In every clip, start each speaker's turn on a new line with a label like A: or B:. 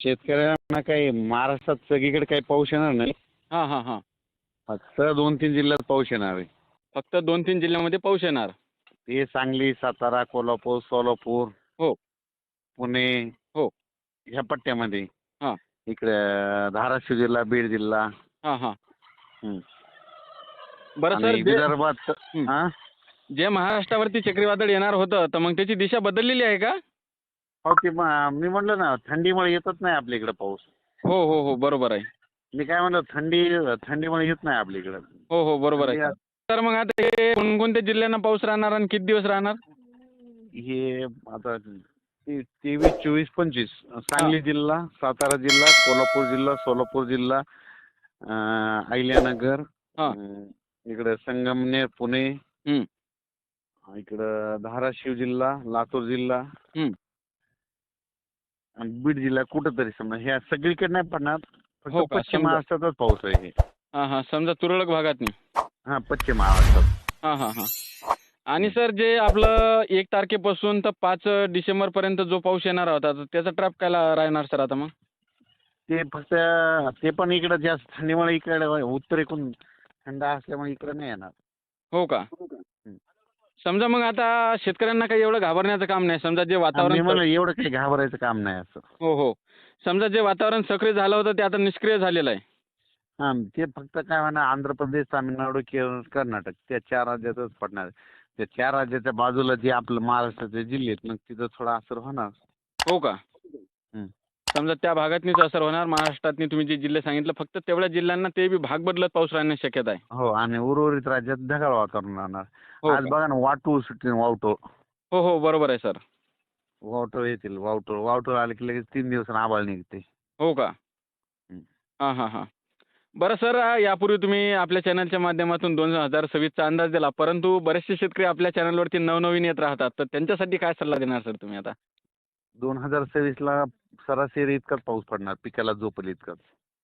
A: शेतकऱ्यांना काही महाराष्ट्रात सगळीकडे काही पाऊस येणार नाही
B: हां हां हां
A: फक्त दोन तीन जिल्ह्यात पाऊस येणार आहे
B: फक्त दोन तीन जिल्ह्यामध्ये पाऊस येणार
A: ते सांगली सातारा कोल्हापूर सोलापूर
B: हो.
A: पुणे
B: हो.
A: ह्या पट्ट्यामध्ये
B: हां.
A: इकडे धाराशिव जिल्हा बीड जिल्हा
B: हां हां. बरं सर
A: आणि
B: जे
A: विदर्भात
B: हं.
A: हा
B: जे महाराष्ट्रावरती चक्रीवादळ येणार होतं तर मग त्याची दिशा बदललेली आहे का
A: हो ते म- मी म्हटलं ना थंडीमुळे येतच नाही आपल्या इकडे पाऊस.
B: हो हो हो बरोबर आहे.
A: मी काय म्हणलं थंडी थंडीमुळे येत नाही आपल्या इकडे.
B: हो हो बरोबर आहे. तर मग आता हे कोणकोणत्या जिल्ह्यांना पाऊस राहणार आणि किती दिवस राहणार?
A: हे आता ते- तेवीस चोवीस पंचवीस. सांगली जिल्हा सातारा जिल्हा कोल्हापूर जिल्हा सोलापूर जिल्हा अं, अहिल्यानगर
B: हा.
A: अं, इकडं संगमनेर पुणे. इकडं धाराशिव जिल्हा लातूर जिल्हा. बीड जिल्हा कुठंतरी समजा ह्या सगळीकडे नाही पडणार
B: हो
A: फक्त
B: का?
A: पश्चिम
B: समजा.
A: महाराष्ट्रातच पाऊस आहे हे.
B: हां हां समजा तुरळक भागात नाही
A: हा पश्चिम महाराष्ट्रात.
B: हां हां हां. आणि सर जे आपलं एक तारखेपासून तर पाच डिसेंबरपर्यंत जो पाऊस येणार होता तर त्याचा ट्रॅप काय ला- राहणार सर आता मग?
A: ते फक्त ते पण इकडं जास्त थंडीमुळे इकडे उत्तरेकडून थंड असल्यामुळे इकडे नाही येणार.
B: हो का? समजा मग आता शेतकऱ्यांना काही एवढं घाबरण्याचं काम नाही. समजा जे
A: मी
B: वातावरण
A: म्हणलं एवढं काही घाबरायचं काम नाही असं.
B: हो हो. समजा जे वातावरण सक्रिय झालं होतं ते आता निष्क्रिय झालेलं आहे.
A: हा ते फक्त काय म्हणा आंध्र प्रदेश तामिळनाडू केरळ कर्नाटक त्या चार राज्यातच पडणार त्या चार राज्याच्या बाजूला जे आपलं महाराष्ट्राचे जिल्हे आहेत मग तिथं थोडा असर होणार.
B: हो का?
A: हं.
B: समजा त्या भागातनीच असर होणार महाराष्ट्रातनी तुम्ही जे जिल्हे सांगितलं फक्त तेवढ्या जिल्ह्यांना ते बी भाग बदलत पाऊस राहण्याची शक्यता आहे.
A: हो आणि उर्वरित राज्यात ढगाळ वातावरण राहणार.
B: हो
A: आज
B: का?
A: बघा ना वाटू सुटतील वावटो.
B: हो हो बरोबर आहे सर.
A: वावटो येतील वावटो वावटो आले की लगेच तीन दिवस आबाळ निघते.
B: हो का?
A: हं.
B: हां हां हां. बरं सर आ, यापूर्वी तुम्ही आपल्या चॅनलच्या माध्यमातून दोन हजार सव्वीसचा अंदाज दिला परंतु बरेचसे शेतकरी आपल्या चॅनलवरती नवनवीन येत राहतात. तर त्यांच्यासाठी काय सल्ला देणार सर तुम्ही आता?
A: दोन हजार सव्वीस ला सरासरी इतकाच पाऊस पडणार पिकाला झोपल इतकाच.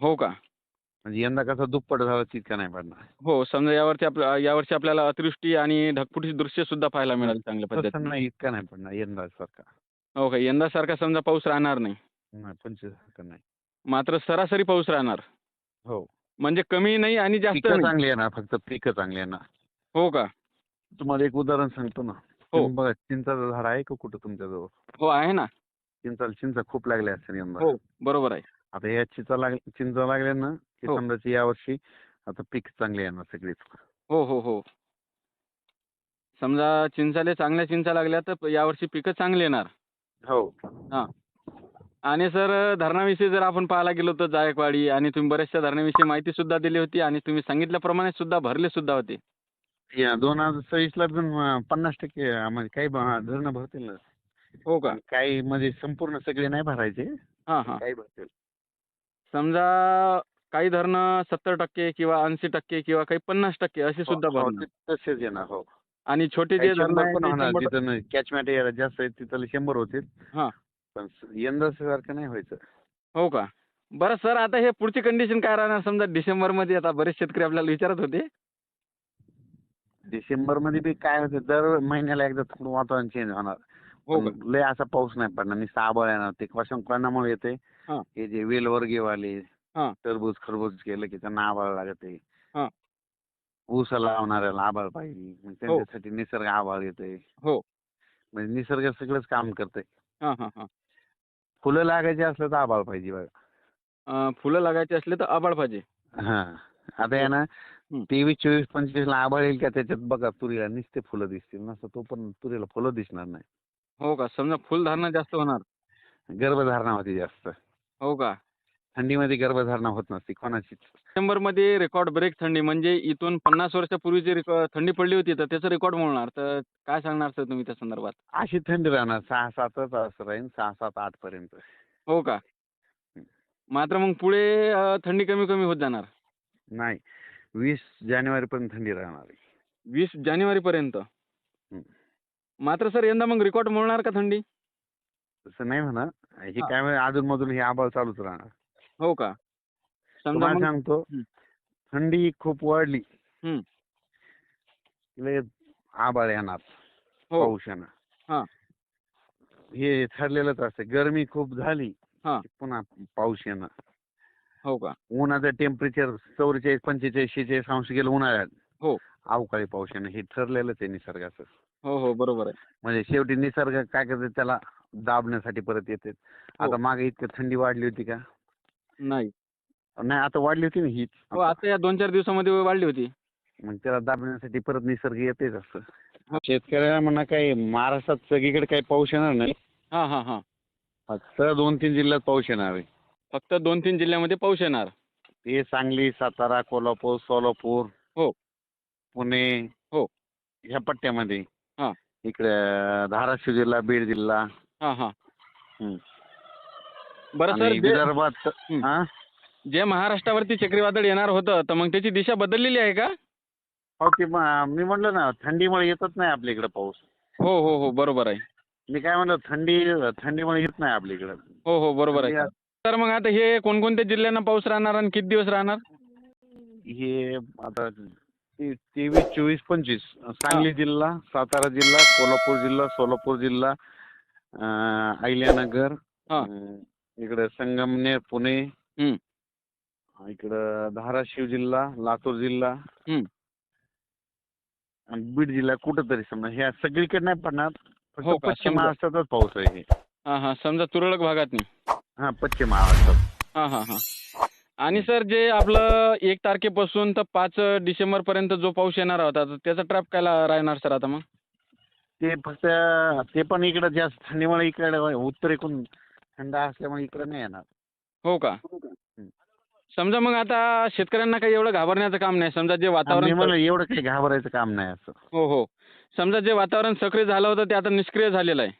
B: हो का?
A: म्हणजे यंदा कसा दुप्पट झाला तितका नाही पडणार.
B: हो समजा यावरती आपल्या यावर्षी आपल्याला अतिवृष्टी आणि ढगफुटी दृश्य सुद्धा पाहायला मिळालं चांगल्या
A: तसं
B: पद्धतीने.
A: नाही इतका नाही पडणार यंदा सारखा.
B: हो का? यंदासारखा समजा पाऊस राहणार नाही.
A: नाही पंचवीस सारखा नाही.
B: मात्र सरासरी पाऊस राहणार.
A: हो.
B: म्हणजे कमी नाही आणि जास्त
A: पिकं
B: नाही.
A: चांगली येणार फक्त पिकं चांगली येणार.
B: हो का?
A: तुम्हाला एक उदाहरण सांगतो ना. बघा चिंचाचं झाड आहे का कुठं तुमच्याजवळ?
B: हो आहे ना.
A: चिंचाला चिंचा खूप लागल्या असतील यंदा.
B: हो बरोबर आहे.
A: आता या चिंचा लाग चिंचा लागल्या ना की
B: हो.
A: समजायची यावर्षी आता पीक चांगली येणार सगळीच.
B: हो हो हो. समजा चिंचाले चांगल्या चिंचा लागल्या तर यावर्षी पिकं चांगली येणार.
A: हो.
B: आणि सर धरणाविषयी जर आपण पाहायला गेलो तर जायकवाडी आणि तुम्ही बऱ्याचशा धरणाविषयी माहिती सुद्धा दिली होती आणि तुम्ही सांगितल्याप्रमाणे सुद्धा भरले सुद्धा होते.
A: या दोन हजार सव्वीस ला पण अं, पन्नास टक्के अं, म्हणजे काही धरणं भरतील ना.
B: हो का?
A: काही म्हणजे संपूर्ण सगळे नाही भरायचे.
B: हां हां.
A: काही भरतील.
B: समजा काही धरणं सत्तर टक्के किंवा ऐंशी टक्के किंवा काही पन्नास टक्के असे सुद्धा
A: हो,
B: भरणार.
A: ते तसेच येणार हो.
B: आणि छोटे जे
A: काही
B: धरणं
A: शंभर पण होणार तिथं कॅचमेट एरिया जास्त आहे तिथं शंभर होतील.
B: हां.
A: पण यंदा सारखं नाही व्हायचं.
B: हो का? बरं सर आता हे पुढची कंडिशन काय राहणार? समजा डिसेंबरमध्ये आता बरेच शेतकरी आपल्याला विचारत होते.
A: डिसेंबरमध्ये बी काय होतं दर महिन्याला एकदा थोडं वातावरण चेंज होणार.
B: हो
A: लय असा पाऊस नाही पडणार. नुसतं आबळ येणार. ते कशा कारणामुळे येते.
B: हां.
A: हे जे वेलवर्गीवाले
B: हां.
A: टरबूज खरबूज केलं की त्यांना आबाळ लागते.
B: हां.
A: ऊस लावणाऱ्याला आबाळ पाहिजे. मग त्यांच्यासाठी निसर्ग आबाळ येते
B: हो.
A: म्हणजे निसर्ग सगळंच काम करते
B: हां हां हां.
A: फुलं लागायची असलं तर आबाळ पाहिजे बघा.
B: अं, फुलं लागायची असले तर आबाळ पाहिजे.
A: हा. आता आहे ना
B: हं.
A: तेवीस चोवीस पंचवीस ला आबाळ येईल का त्याच्यात? बघा तुरीला नुसते फुलं दिसतील. नसतं तो पण तुरीला फुलं दिसणार नाही.
B: हो का? समजा फुलधारणा जास्त होणार.
A: गर्भधारणा होती जास्त.
B: हो का?
A: थंडीमध्ये गर्भधारणा होत नसते. कोणाचीच.
B: डिसेंबरमध्ये रेकॉर्ड ब्रेक थंडी. म्हणजे इथून पन्नास वर्षापूर्वी जी रेकॉ- थंडी पडली होती तर त्याचं रेकॉर्ड मोडणार तर काय सांगणार सर तुम्ही त्या संदर्भात?
A: अशी थंडी राहणार. सहा सातच असं राहील सहा सात आठ पर्यंत.
B: हो का? मात्र मग पुढे अं, थंडी कमी कमी होत जाणार.
A: नाही. वीस जानेवारी पर्यंत थंडी राहणार आहे.
B: वीस जानेवारीपर्यंत मात्र सर यंदा मग रेकॉर्ड मोडणार का थंडी
A: तसं नाही म्हणा हे
B: हा.
A: काय म्हणजे अधून मधून हे आबाळ चालूच राहणार
B: हो का समजा
A: तुम्हाला
B: मग
A: सांगतो
B: हं.
A: थंडी खूप वाढली
B: हं.
A: आबाळ येणार
B: हो
A: पाऊस येणार
B: हा.
A: हे ठरलेलंच असते गरमी खूप झाली
B: हा.
A: पुन्हा पाऊस येणं
B: हो का?
A: उन्हाचं टेम्परेचर चौवेचाळीस पंचेचाळीस शेहेचाळीस अंश गेलं उन्हाळ्यात.
B: हो.
A: अवकाळी पाऊस येणं हे ठरलेलंच आहे निसर्गाचं.
B: हो हो बरोबर आहे.
A: म्हणजे शेवटी निसर्ग काय करते त्याला दाबण्यासाठी परत येते आता मागे इतकं थंडी वाढली होती का?
B: नाही.
A: नाही आता वाढली होती ना हीच.
B: हो आता या दोन चार दिवसामध्ये वाढली होती.
A: मग त्याला दाबण्यासाठी परत निसर्ग येतेच
B: हा.
A: असं शेतकऱ्याला म्हणा काही महाराष्ट्रात सगळीकडे काही पाऊस येणार नाही.
B: हा हा हा.
A: फक्त दोन तीन जिल्ह्यात पाऊस येणार आहे.
B: फक्त दोन तीन जिल्ह्यामध्ये पाऊस येणार
A: ते सांगली सातारा कोल्हापूर सोलापूर
B: हो.
A: पुणे
B: हो.
A: ह्या पट्ट्यामध्ये
B: हा.
A: इकडे धाराशिव जिल्हा बीड जिल्हा
B: हा हा
A: हम्म.
B: बरं सर
A: आणि
B: जे-
A: विदर्भात. हा
B: जे महाराष्ट्रावरती चक्रीवादळ येणार होतं तर मग त्याची दिशा बदललेली आहे का
A: हो ते म- मी म्हणलं ना थंडीमुळे येतच नाही आपल्या इकडे पाऊस
B: हो हो हो बरोबर आहे
A: मी काय म्हणलं थंडी थंडीमुळे येत नाही आपल्या इकडे
B: हो हो बरोबर आहे तर मग आता हे कोणकोणत्या जिल्ह्यांना पाऊस राहणार आणि किती दिवस राहणार
A: हे आता ते- तेवीस चोवीस पंचवीस सांगली जिल्हा सातारा जिल्हा कोल्हापूर जिल्हा सोलापूर जिल्हा अं, अहिल्यानगर
B: हा.
A: अं, इकडं संगमनेर पुणे
B: हम्म.
A: इकडं धाराशिव जिल्हा लातूर जिल्हा
B: हम्म.
A: आणि बीड जिल्हा कुठंतरी समजा ह्या सगळीकडे नाही पडणार
B: हो
A: फक्त
B: का?
A: पश्चिम
B: समजा.
A: महाराष्ट्रातच पाऊस आहे हे
B: हा हा. समजा तुरळक भागात नाही
A: हा पश्चिम महाराष्ट्रात
B: हा हा हा. आणि सर जे आपलं एक तारखेपासून तर पाच डिसेंबर पर्यंत जो पाऊस येणार होता तर त्याचा ट्रॅप काय ला- राहणार सर आता मग?
A: ते फक्त ते पण इकडं जास्त थंडीमुळे इकडे उत्तरेकडून थंड असल्यामुळे इकडे नाही येणार.
B: हो का? समजा मग आता शेतकऱ्यांना काही एवढं घाबरण्याचं काम नाही समजा जे
A: मी
B: वातावरण
A: एवढं काही घाबरायचं काम नाही असं.
B: हो हो. समजा जे वातावरण सक्रिय झालं होतं ते आता निष्क्रिय झालेलं आहे.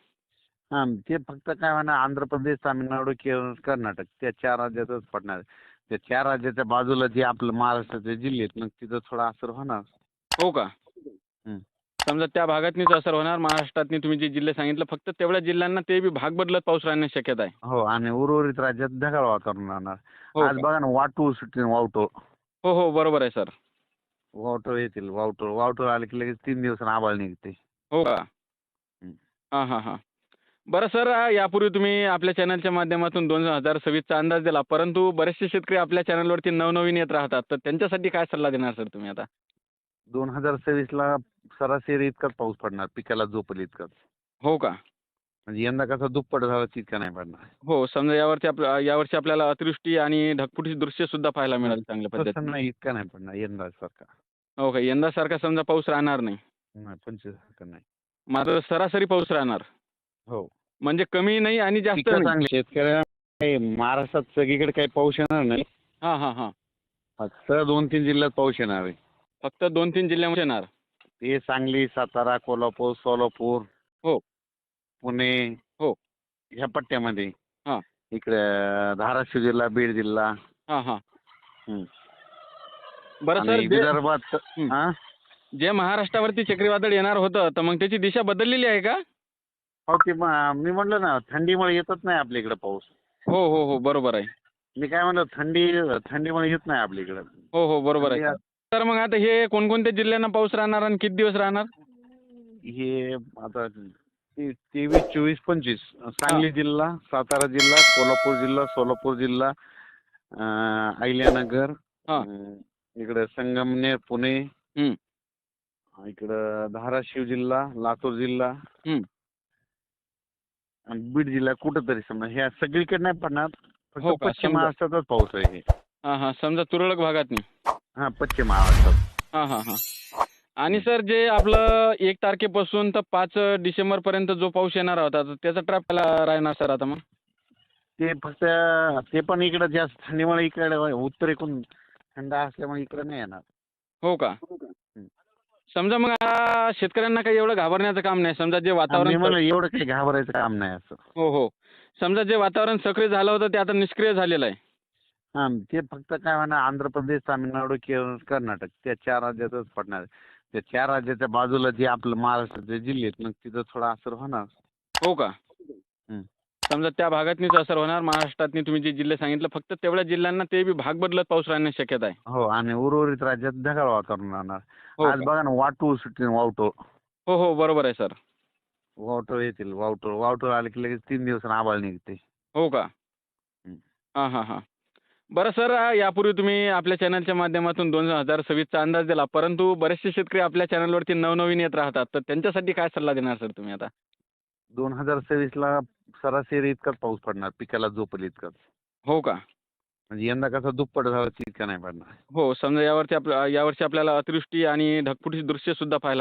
A: हा ते फक्त काय म्हणा आंध्र प्रदेश तामिळनाडू केरळ कर्नाटक त्या चार राज्यातच पडणार. त्या चार राज्याच्या बाजूला जे आपलं महाराष्ट्राचे जिल्हे आहेत मग तिथं थोडा असर होणार.
B: हो का?
A: हम्म.
B: समजा त्या भागातनीच असर होणार महाराष्ट्रातनी तुम्ही जे जिल्हे सांगितलं फक्त तेवढ्या जिल्ह्यांना ते बी भाग बदलत पाऊस राहण्याची शक्यता आहे.
A: हो आणि उर्वरित राज्यात ढगाळ वातावरण राहणार.
B: हो
A: आज
B: का?
A: बघा ना वाटू सुटतील वावटो.
B: हो हो बरोबर आहे सर.
A: वावटो येतील वावटो वावटो आले की लगेच तीन दिवस आबाळ निघते.
B: हो का? हां हां हां. बरं सर यापूर्वी तुम्ही आपल्या चॅनलच्या माध्यमातून दोन हजार सव्वीसचा अंदाज दिला परंतु बरेचसे शेतकरी आपल्या चॅनलवरती नवनवीन येत राहतात. तर त्यांच्यासाठी काय सल्ला देणार सर तुम्ही आता?
A: दोन हजार सव्वीस ला सरासरी इतकाच पाऊस पडणार पिकाला झोपल इतकाच.
B: हो का?
A: म्हणजे यंदा कसा दुप्पट झाला तितका नाही पडणार.
B: हो समजा यावरती आपल्या यावर्षी आपल्याला अतिवृष्टी आणि ढगफुटी दृश्य सुद्धा पाहायला मिळाली चांगल्या
A: तसं
B: पद्धतीने.
A: नाही इतका नाही पडणार यंदा सारखा.
B: हो का? यंदासारखा समजा पाऊस राहणार नाही.
A: नाही पंचवीस सारखा नाही.
B: मात्र सरासरी पाऊस राहणार.
A: हो
B: म्हणजे कमी नाही आणि जास्त
A: पिकं
B: नाही
A: चांगली शेतकऱ्याला काही महाराष्ट्रात सगळीकडे काही पाऊस येणार नाही
B: हां हां हां
A: फक्त दोन तीन जिल्ह्यात पाऊस येणार आहे
B: फक्त दोन तीन जिल्ह्यामध्ये येणार
A: ते सांगली सातारा कोल्हापूर सोलापूर
B: हो.
A: पुणे
B: हो.
A: ह्या पट्ट्यामध्ये
B: हा.
A: इकडे धाराशिव जिल्हा बीड जिल्हा
B: हां हां
A: हम्म.
B: बरं सर
A: आणि
B: जे-
A: विदर्भात. हा?
B: जे महाराष्ट्रावरती चक्रीवादळ येणार होतं तर मग त्याची दिशा बदललेली आहे का
A: हो ते म- मी म्हणलं ना थंडीमुळे येतच नाही आपल्या इकडे पाऊस.
B: हो हो हो बरोबर आहे.
A: मी काय म्हणलं थंडी थंडीमुळे येत नाही आपल्या इकडे.
B: हो हो बरोबर आहे. तर मग आता हे कोणकोणत्या जिल्ह्यांना पाऊस राहणार आणि किती दिवस राहणार?
A: हे आता ते- तेवीस चोवीस पंचवीस. सांगली जिल्हा सातारा जिल्हा कोल्हापूर जिल्हा सोलापूर जिल्हा अं, अहिल्यानगर
B: हा.
A: अं, इकडं संगमनेर पुणे
B: हम्म.
A: इकडं धाराशिव जिल्हा लातूर जिल्हा
B: हम्म.
A: आणि बीड जिल्हा कुठंतरी समजा ह्या सगळीकडे नाही पडणार फक्त
B: हो का?
A: पश्चिम
B: समजा.
A: महाराष्ट्रातच पाऊस आहे हे.
B: हां हां समजा तुरळक भागात नाही
A: हा पश्चिम महाराष्ट्रात.
B: हां हां हां. आणि सर जे आपलं एक तारखेपासून तर पाच डिसेंबर पर्यंत जो पाऊस येणार होता तर त्याचा ट्रॅप राहणार सर आता मग?
A: ते फक्त ते पण इकडे जास्त थंडीमुळे इकडे उत्तरेकडून थंड असल्यामुळे इकडे नाही येणार.
B: हो का? समजा मग शेतकऱ्यांना काही एवढं घाबरण्याचं काम नाही. समजा जे
A: मी
B: वातावरण
A: म्हणलं एवढं काही घाबरायचं काम नाही असं.
B: हो हो. समजा जे वातावरण सक्रिय झालं होतं ते आता निष्क्रिय झालेलं आहे.
A: हा ते फक्त काय म्हणा आंध्र प्रदेश तामिळनाडू केरळ कर्नाटक त्या चार राज्यातच पडणार त्या चार राज्याच्या बाजूला जे आपलं महाराष्ट्राचे जिल्हे आहेत मग तिथं थोडा असर होणार.
B: हो का?
A: हम्म.
B: समजा त्या भागातनीच असर होणार. महाराष्ट्रातनी तुम्ही जे जिल्हे सांगितलं फक्त तेवढ्या जिल्ह्यांना ते बी भाग बदलत पाऊस राहण्याची शक्यता आहे.
A: हो आणि उर्वरित राज्यात ढगाळ वातावरण राहणार.
B: हो
A: आज? बघा ना वाटू सुटतील वावटो.
B: हो हो बरोबर आहे सर.
A: वावटो येतील वावटो वावटो आले की लगेच तीन दिवस आबाळ निघते.
B: हो का? हां हां हां. बरं सर यापूर्वी तुम्ही आपल्या चॅनलच्या माध्यमातून दोन हजार सव्वीसचा अंदाज दिला. परंतु बरेचसे शेतकरी आपल्या चॅनलवरती नवनवीन येत राहतात. तर त्यांच्यासाठी काय सल्ला देणार सर तुम्ही आता?
A: दोन हजार सव्वीसला सरासरी इतकाच पाऊस पडणार पिकाला झोपल इतकाच
B: हो का?
A: म्हणजे यंदा कसा दुप्पट झाला तितका नाही पडणार.
B: हो समजा यावरती आपल्या यावर्षी आपल्याला अतिवृष्टी आणि ढगफुटीची दृश्य सुद्धा पाहायला